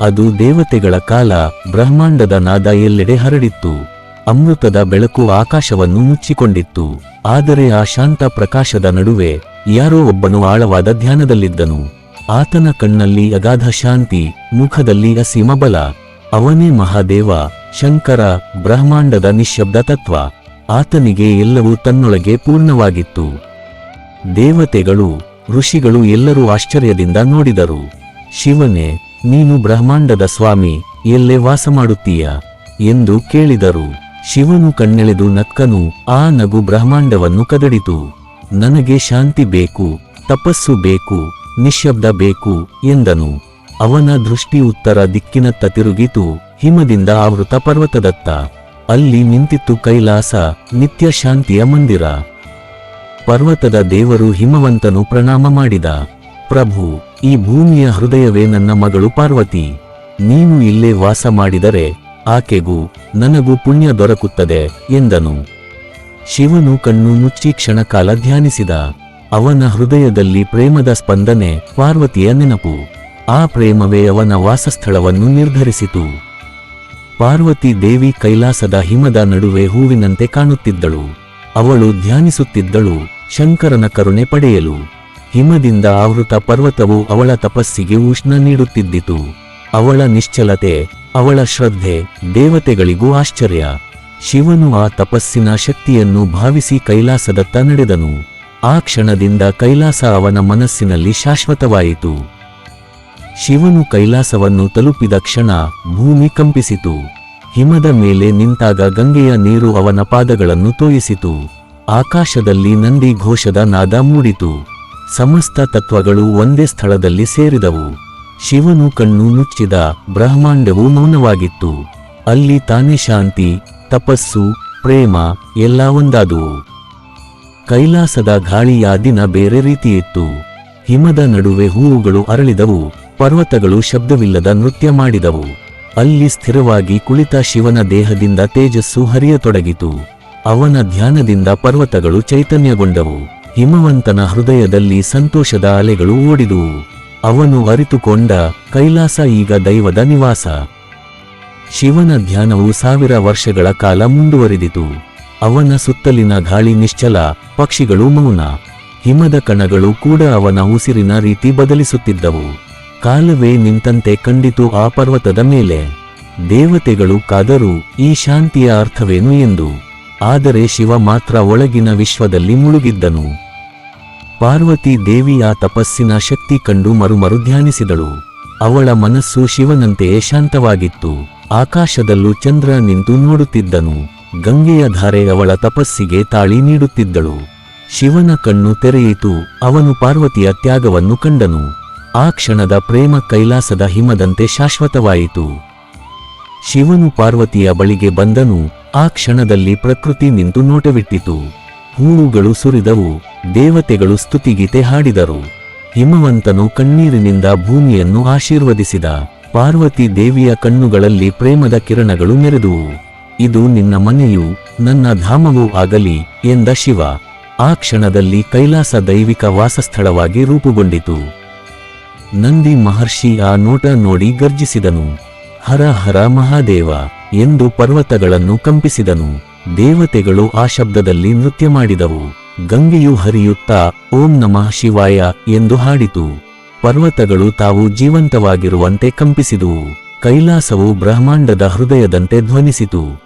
ಅದು ದೇವತೆಗಳ ಕಾಲ ಬ್ರಹ್ಮಾಂಡದ ನಾದ ಎಲ್ಲೆಡೆ ಹರಡಿತ್ತು. ಅಮೃತದ ಬೆಳಕು ಆಕಾಶವನ್ನು ಮುಚ್ಚಿಕೊಂಡಿತ್ತು. ಆದರೆ ಆ ಶಾಂತ ಪ್ರಕಾಶದ ನಡುವೆ ಯಾರೋ ಒಬ್ಬನು ಆಳವಾದ ಧ್ಯಾನದಲ್ಲಿದ್ದನು. ಆತನ ಕಣ್ಣಲ್ಲಿ ಅಗಾಧ ಶಾಂತಿ, ಮುಖದಲ್ಲಿ ಅಸೀಮ ಬಲ. ಅವನೇ ಮಹಾದೇವ, ಶಂಕರ, ಬ್ರಹ್ಮಾಂಡದ ನಿಶ್ಶಬ್ದ ತತ್ವ. ಆತನಿಗೆ ಎಲ್ಲವೂ ತನ್ನೊಳಗೆ ಪೂರ್ಣವಾಗಿತ್ತು. ದೇವತೆಗಳು, ಋಷಿಗಳು ಎಲ್ಲರೂ ಆಶ್ಚರ್ಯದಿಂದ ನೋಡಿದರು. ಶಿವನೇ ನೀನು ಬ್ರಹ್ಮಾಂಡದ ಸ್ವಾಮಿ, ಎಲ್ಲೇ ವಾಸ ಮಾಡುತ್ತೀಯ ಎಂದು ಕೇಳಿದರು. ಶಿವನು ಕಣ್ಣೆಳೆದು ನಕ್ಕನು, ಆ ನಗು ಬ್ರಹ್ಮಾಂಡವನ್ನು ಕದಡಿತು. ನನಗೆ ಶಾಂತಿ ಬೇಕು, ತಪಸ್ಸು ಬೇಕು ನಿಶ್ಶಬ್ದ ಬೇಕು, ಎಂದನು. ಅವನ ದೃಷ್ಟಿ ಉತ್ತರ ದಿಕ್ಕಿನತ್ತ ತಿರುಗಿತು, ಹಿಮದಿಂದ ಆವೃತ ಪರ್ವತದತ್ತ. ಅಲ್ಲಿ ನಿಂತಿತ್ತು ಕೈಲಾಸ, ನಿತ್ಯ ಶಾಂತಿಯ ಮಂದಿರ. ಪರ್ವತದ ದೇವರು ಹಿಮವಂತನು ಪ್ರಣಾಮ ಮಾಡಿದ. ಪ್ರಭು ಈ ಭೂಮಿಯ ಹೃದಯವೇ ನನ್ನ ಮಗಳು ಪಾರ್ವತಿ. ನೀನು ಇಲ್ಲೇ ವಾಸ ಮಾಡಿದರೆ ಆಕೆಗೂ ನನಗೂ ಪುಣ್ಯ ದೊರಕುತ್ತದೆ ಎಂದನು. ಶಿವನು ಕಣ್ಣು ಮುಚ್ಚಿ ಕ್ಷಣಕಾಲ ಧ್ಯಾನಿಸಿದ. ಅವನ ಹೃದಯದಲ್ಲಿ ಪ್ರೇಮದ ಸ್ಪಂದನೆ ಪಾರ್ವತಿಯ ನೆನಪು. ಆ ಪ್ರೇಮವೇ ಅವನ ವಾಸಸ್ಥಳವನ್ನು ನಿರ್ಧರಿಸಿತು. ಪಾರ್ವತಿ ದೇವಿ ಕೈಲಾಸದ ಹಿಮದ ನಡುವೆ ಹೂವಿನಂತೆ ಕಾಣುತ್ತಿದ್ದಳು. ಅವಳು ಧ್ಯಾನಿಸುತ್ತಿದ್ದಳು, ಶಂಕರನ ಕರುಣೆ ಪಡೆಯಲು. ಹಿಮದಿಂದ ಆವೃತ ಪರ್ವತವು ಅವಳ ತಪಸ್ಸಿಗೆ ಉಷ್ಣ ನೀಡುತ್ತಿದ್ದಿತು. ಅವಳ ನಿಶ್ಚಲತೆ, ಅವಳ ಶ್ರದ್ಧೆ, ದೇವತೆಗಳಿಗೂ ಆಶ್ಚರ್ಯ. ಶಿವನು ಆ ತಪಸ್ಸಿನ ಶಕ್ತಿಯನ್ನು ಭಾವಿಸಿ ಕೈಲಾಸದತ್ತ ನಡೆದನು. ಆ ಕ್ಷಣದಿಂದ ಕೈಲಾಸ ಅವನ ಮನಸ್ಸಿನಲ್ಲಿ ಶಾಶ್ವತವಾಯಿತು. ಶಿವನು ಕೈಲಾಸವನ್ನು ತಲುಪಿದ ಕ್ಷಣ ಭೂಮಿ ಕಂಪಿಸಿತು. ಹಿಮದ ಮೇಲೆ ನಿಂತಾಗ ಗಂಗೆಯ ನೀರು ಅವನ ಪಾದಗಳನ್ನು ತೋಯಿಸಿತು. ಆಕಾಶದಲ್ಲಿ ನಂದಿ ಘೋಷದ ನಾದ ಮೂಡಿತು. ಸಮಸ್ತ ತತ್ವಗಳು ಒಂದೇ ಸ್ಥಳದಲ್ಲಿ ಸೇರಿದವು. ಶಿವನು ಕಣ್ಣು ಮುಚ್ಚಿದ ಬ್ರಹ್ಮಾಂಡವು ಮೌನವಾಗಿತ್ತು. ಅಲ್ಲಿ ತಾನೇ ಶಾಂತಿ, ತಪಸ್ಸು, ಪ್ರೇಮ ಎಲ್ಲ ಒಂದಾದವು. ಕೈಲಾಸದ ಗಾಳಿಯ ದಿನ ಬೇರೆ ರೀತಿಯಿತ್ತು. ಹಿಮದ ನಡುವೆ ಹೂವುಗಳು ಅರಳಿದವು, ಪರ್ವತಗಳು ಶಬ್ದವಿಲ್ಲದ ನೃತ್ಯ ಮಾಡಿದವು. ಅಲ್ಲಿ ಸ್ಥಿರವಾಗಿ ಕುಳಿತ ಶಿವನ ದೇಹದಿಂದ ತೇಜಸ್ಸು ಹರಿಯತೊಡಗಿತು. ಅವನ ಧ್ಯಾನದಿಂದ ಪರ್ವತಗಳು ಚೈತನ್ಯಗೊಂಡವು. ಹಿಮವಂತನ ಹೃದಯದಲ್ಲಿ ಸಂತೋಷದ ಅಲೆಗಳು ಓಡಿದುವು ಅವನು ಅರಿತುಕೊಂಡ ಕೈಲಾಸ ಈಗ ದೈವದ ನಿವಾಸ. ಶಿವನ ಧ್ಯಾನವು ಸಾವಿರ ವರ್ಷಗಳ ಕಾಲ ಮುಂದುವರಿದಿತು. ಅವನ ಸುತ್ತಲಿನ ಗಾಳಿ ನಿಶ್ಚಲ, ಪಕ್ಷಿಗಳು ಮೌನ. ಹಿಮದ ಕಣಗಳು ಕೂಡ ಅವನ ಉಸಿರಿನ ರೀತಿ ಬದಲಿಸುತ್ತಿದ್ದವು. ಕಾಲವೇ ನಿಂತಂತೆ ಕಂಡಿತು ಆ ಪರ್ವತದ ಮೇಲೆ. ದೇವತೆಗಳು ಕಾದರು ಈ ಶಾಂತಿಯ ಅರ್ಥವೇನು ಎಂದು. ಆದರೆ ಶಿವ ಮಾತ್ರ ಒಳಗಿನ ವಿಶ್ವದಲ್ಲಿ ಮುಳುಗಿದ್ದನು. ಪಾರ್ವತಿ ದೇವಿ ಆ ತಪಸ್ಸಿನ ಶಕ್ತಿ ಕಂಡು ಮರುಮರು ಧ್ಯಾನಿಸಿದಳು ಅವಳ ಮನಸ್ಸು ಶಿವನಂತೆಯೇ ಶಾಂತವಾಗಿತ್ತು. ಆಕಾಶದಲ್ಲೂ ಚಂದ್ರ ನಿಂತು ನೋಡುತ್ತಿದ್ದನು. ಗಂಗೆಯ ಧಾರೆ ಅವಳ ತಪಸ್ಸಿಗೆ ತಾಳಿ ನೀಡುತ್ತಿದ್ದಳು. ಶಿವನ ಕಣ್ಣು ತೆರೆಯಿತು. ಅವನು ಪಾರ್ವತಿಯ ತ್ಯಾಗವನ್ನು ಕಂಡನು. ಆ ಕ್ಷಣದ ಪ್ರೇಮ ಕೈಲಾಸದ ಹಿಮದಂತೆ ಶಾಶ್ವತವಾಯಿತು. ಶಿವನು ಪಾರ್ವತಿಯ ಬಳಿಗೆ ಬಂದನು. ಆ ಕ್ಷಣದಲ್ಲಿ ಪ್ರಕೃತಿ ನಿಂತು ನೋಟವಿಟ್ಟಿತು. ಹೂವುಗಳು ಸುರಿದವು, ದೇವತೆಗಳು ಸ್ತುತಿಗೀತೆ ಹಾಡಿದರು. ಹಿಮವಂತನು ಕಣ್ಣೀರಿನಿಂದ ಭೂಮಿಯನ್ನು ಆಶೀರ್ವದಿಸಿದ, ಪಾರ್ವತಿ ದೇವಿಯ ಕಣ್ಣುಗಳಲ್ಲಿ ಪ್ರೇಮದ ಕಿರಣಗಳು ಮೆರೆದುವು. ಇದು ನಿನ್ನ ಮನೆಯು, ನನ್ನ ಧಾಮವೂ ಆಗಲಿ ಎಂದ ಶಿವ, ಆ ಕ್ಷಣದಲ್ಲಿ ಕೈಲಾಸ ದೈವಿಕ ವಾಸಸ್ಥಳವಾಗಿ ರೂಪುಗೊಂಡಿತು. ನಂದಿ ಮಹರ್ಷಿ ಆ ನೋಟ ನೋಡಿ ಗರ್ಜಿಸಿದನು. ಹರ ಹರ ಮಹಾದೇವ ಎಂದು ಪರ್ವತಗಳನ್ನು ಕಂಪಿಸಿದನು. ದೇವತೆಗಳು ಆ ಶಬ್ದದಲ್ಲಿ ನೃತ್ಯ ಮಾಡಿದವು. ಗಂಗೆಯು ಹರಿಯುತ್ತಾ ಓಂ ನಮಃ ಶಿವಾಯ ಎಂದು ಹಾಡಿತು. ಪರ್ವತಗಳು ತಾವು ಜೀವಂತವಾಗಿರುವಂತೆ ಕಂಪಿಸಿದುವು. ಕೈಲಾಸವು ಬ್ರಹ್ಮಾಂಡದ ಹೃದಯದಂತೆ ಧ್ವನಿಸಿತು.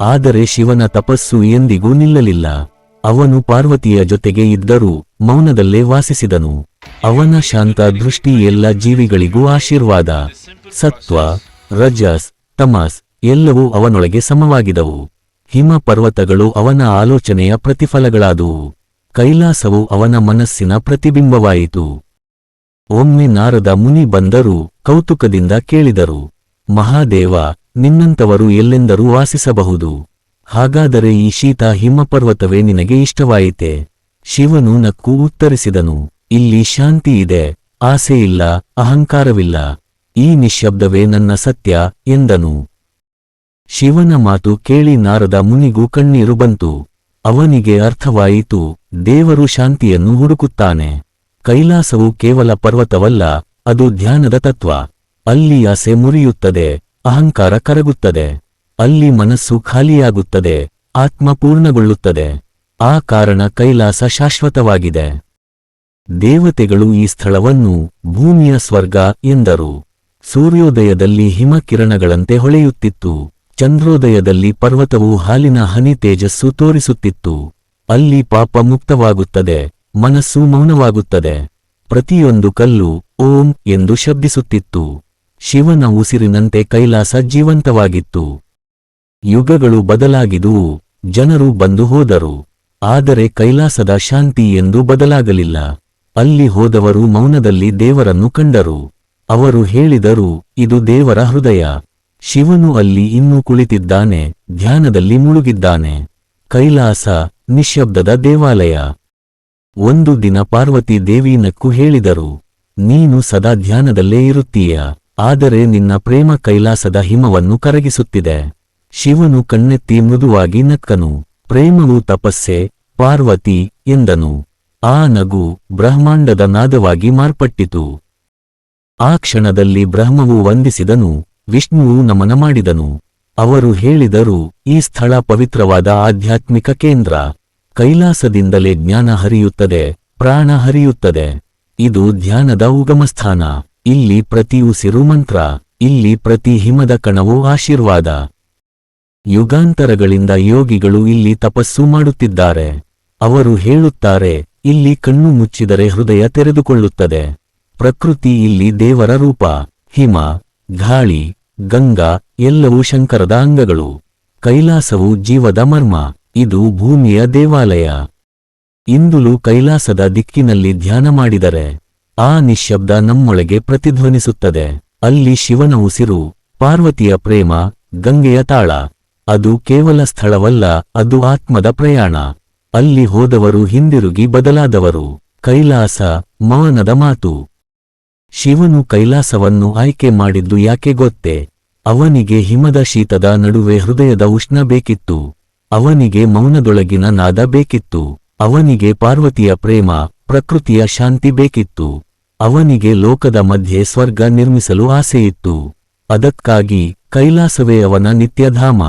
ಆದರೆ ಶಿವನ ತಪಸ್ಸು ಎಂದಿಗೂ ನಿಲ್ಲಲಿಲ್ಲ. ಅವನು ಪಾರ್ವತಿಯ ಜೊತೆಗೆ ಇದ್ದರೂ ಮೌನದಲ್ಲೇ ವಾಸಿಸಿದನು. ಅವನ ಶಾಂತ ದೃಷ್ಟಿ ಎಲ್ಲ ಜೀವಿಗಳಿಗೂ ಆಶೀರ್ವಾದ. ಸತ್ವ, ರಜಸ್, ತಮಸ್ ಎಲ್ಲವೂ ಅವನೊಳಗೆ ಸಮವಾಗಿದವು ಹಿಮ ಪರ್ವತಗಳು ಅವನ ಆಲೋಚನೆಯ ಪ್ರತಿಫಲಗಳಾದುವು. ಕೈಲಾಸವು ಅವನ ಮನಸ್ಸಿನ ಪ್ರತಿಬಿಂಬವಾಯಿತು. ಒಮ್ಮೆ ನಾರದ ಮುನಿ ಬಂದರೂ ಕೌತುಕದಿಂದ ಕೇಳಿದರು, ಮಹಾದೇವ ನಿನ್ನಂತವರು ಎಲ್ಲೆಂದರೂ ವಾಸಿಸಬಹುದು. ಹಾಗಾದರೆ ಈ ಶೀತ ಹಿಮಪರ್ವತವೇ ನಿನಗೆ ಇಷ್ಟವಾಯಿತೆ? ಶಿವನು ನಕ್ಕು ಉತ್ತರಿಸಿದನು, ಇಲ್ಲಿ ಶಾಂತಿ ಇದೆ, ಆಸೆಯಿಲ್ಲ, ಅಹಂಕಾರವಿಲ್ಲ. ಈ ನಿಶ್ಶಬ್ದವೇ ನನ್ನ ಸತ್ಯ, ಎಂದನು. ಶಿವನ ಮಾತು ಕೇಳಿ ನಾರದ ಮುನಿಗೂ ಕಣ್ಣೀರು ಬಂತು. ಅವನಿಗೆ ಅರ್ಥವಾಯಿತು, ದೇವರು ಶಾಂತಿಯನ್ನು ಹುಡುಕುತ್ತಾನೆ. ಕೈಲಾಸವು ಕೇವಲ ಪರ್ವತವಲ್ಲ, ಅದು ಧ್ಯಾನದ ತತ್ವ. ಅಲ್ಲಿ ಆಸೆ ಮುರಿಯುತ್ತದೆ, ಅಹಂಕಾರ ಕರಗುತ್ತದೆ. ಅಲ್ಲಿ ಮನಸ್ಸು ಖಾಲಿಯಾಗುತ್ತದೆ, ಆತ್ಮ ಪೂರ್ಣಗೊಳ್ಳುತ್ತದೆ. ಆ ಕಾರಣ ಕೈಲಾಸ ಶಾಶ್ವತವಾಗಿದೆ. ದೇವತೆಗಳು ಈ ಸ್ಥಳವನ್ನು ಭೂಮಿಯ ಸ್ವರ್ಗ ಎಂದರು. ಸೂರ್ಯೋದಯದಲ್ಲಿ ಹಿಮಕಿರಣಗಳಂತೆ ಹೊಳೆಯುತ್ತಿತ್ತು. ಚಂದ್ರೋದಯದಲ್ಲಿ ಪರ್ವತವು ಹಾಲಿನ ಹನಿ ತೇಜಸ್ಸು ತೋರಿಸುತ್ತಿತ್ತು. ಅಲ್ಲಿ ಪಾಪ ಮುಕ್ತವಾಗುತ್ತದೆ, ಮನಸ್ಸು ಮೌನವಾಗುತ್ತದೆ. ಪ್ರತಿಯೊಂದು ಕಲ್ಲು ಓಂ ಎಂದು ಶಬ್ದಿಸುತ್ತಿತ್ತು. ಶಿವನ ಉಸಿರಿನಂತೆ ಕೈಲಾಸ ಜೀವಂತವಾಗಿತ್ತು. ಯುಗಗಳು ಬದಲಾಗಿದುವು, ಜನರು ಬಂದು ಹೋದರು. ಆದರೆ ಕೈಲಾಸದ ಶಾಂತಿ ಎಂದು ಬದಲಾಗಲಿಲ್ಲ. ಅಲ್ಲಿ ಹೋದವರು ಮೌನದಲ್ಲಿ ದೇವರನ್ನು ಕಂಡರು. ಅವರು ಹೇಳಿದರು, ಇದು ದೇವರ ಹೃದಯ. ಶಿವನು ಅಲ್ಲಿ ಇನ್ನೂ ಕುಳಿತಿದ್ದಾನೆ, ಧ್ಯಾನದಲ್ಲಿ ಮುಳುಗಿದ್ದಾನೆ. ಕೈಲಾಸ ನಿಶ್ಶಬ್ದದ ದೇವಾಲಯ. ಒಂದು ದಿನ ಪಾರ್ವತಿ ದೇವಿ ನಕ್ಕು ಹೇಳಿದರು, ನೀನು ಸದಾ ಧ್ಯಾನದಲ್ಲೇ ಇರುತ್ತೀಯ, ಆದರೆ ನಿನ್ನ ಪ್ರೇಮ ಕೈಲಾಸದ ಹಿಮವನ್ನು ಕರಗಿಸುತ್ತಿದೆ. ಶಿವನು ಕಣ್ಣೆತ್ತಿ ಮೃದುವಾಗಿ ನಕ್ಕನು, ಪ್ರೇಮವು ತಪಸ್ಸೆ, ಪಾರ್ವತಿ, ಎಂದನು. ಆ ನಗು ಬ್ರಹ್ಮಾಂಡದ ನಾದವಾಗಿ ಮಾರ್ಪಟ್ಟಿತು. ಆ ಕ್ಷಣದಲ್ಲಿ ಬ್ರಹ್ಮವು ವಂದಿಸಿದನು ವಿಷ್ಣುವು ನಮನ ಮಾಡಿದನು. ಅವರು ಹೇಳಿದರು, ಈ ಸ್ಥಳ ಪವಿತ್ರವಾದ ಆಧ್ಯಾತ್ಮಿಕ ಕೇಂದ್ರ. ಕೈಲಾಸದಿಂದಲೇ ಜ್ಞಾನ ಹರಿಯುತ್ತದೆ, ಪ್ರಾಣ ಹರಿಯುತ್ತದೆ. ಇದು ಧ್ಯಾನದ ಉಗಮಸ್ಥಾನ. ಇಲ್ಲಿ ಪ್ರತಿ ಉಸಿರು ಮಂತ್ರ, ಇಲ್ಲಿ ಪ್ರತಿ ಹಿಮದ ಕಣವೂ ಆಶೀರ್ವಾದ. ಯುಗಾಂತರಗಳಿಂದ ಯೋಗಿಗಳು ಇಲ್ಲಿ ತಪಸ್ಸು ಮಾಡುತ್ತಿದ್ದಾರೆ. ಅವರು ಹೇಳುತ್ತಾರೆ, ಇಲ್ಲಿ ಕಣ್ಣು ಮುಚ್ಚಿದರೆ ಹೃದಯ ತೆರೆದುಕೊಳ್ಳುತ್ತದೆ. ಪ್ರಕೃತಿ ಇಲ್ಲಿ ದೇವರ ರೂಪ, ಹಿಮ, ಗಾಳಿ ಗಂಗಾ ಎಲ್ಲವೂ ಶಂಕರದ ಅಂಗಗಳು. ಕೈಲಾಸವು ಜೀವದ ಮರ್ಮ, ಇದು ಭೂಮಿಯ ದೇವಾಲಯ. ಇಂದುಲು ಕೈಲಾಸದ ದಿಕ್ಕಿನಲ್ಲಿ ಧ್ಯಾನ ಮಾಡಿದರೆ, ಆ ನಿಶ್ಶಬ್ದ ನಮ್ಮೊಳಗೆ ಪ್ರತಿಧ್ವನಿಸುತ್ತದೆ. ಅಲ್ಲಿ ಶಿವನ ಉಸಿರು ಪಾರ್ವತಿಯ ಪ್ರೇಮ, ಗಂಗೆಯ ತಾಳ. ಅದು ಕೇವಲ ಸ್ಥಳವಲ್ಲ, ಅದು ಆತ್ಮದ ಪ್ರಯಾಣ. ಅಲ್ಲಿ ಹೋದವರು ಹಿಂದಿರುಗಿ ಬದಲಾದವರು. ಕೈಲಾಸ, ಮೌನದ ಮಾತು. ಶಿವನು ಕೈಲಾಸವನ್ನು ಆಯ್ಕೆ ಮಾಡಿದ್ದು ಯಾಕೆ ಗೊತ್ತೇ? ಅವನಿಗೆ ಹಿಮದ ಶೀತದ ನಡುವೆ ಹೃದಯದ ಉಷ್ಣ ಬೇಕಿತ್ತು. ಅವನಿಗೆ ಮೌನದೊಳಗಿನ ನಾದ ಬೇಕಿತ್ತು. ಅವನಿಗೆ ಪಾರ್ವತಿಯ ಪ್ರೇಮ, ಪ್ರಕೃತಿಯ ಶಾಂತಿ ಬೇಕಿತ್ತು. ಅವನಿಗೆ ಲೋಕದ ಮಧ್ಯೆ ಸ್ವರ್ಗ ನಿರ್ಮಿಸಲು ಆಸೆಯಿತ್ತು. ಅದಕ್ಕಾಗಿ ಕೈಲಾಸವೇ ಅವನ ನಿತ್ಯಧಾಮ.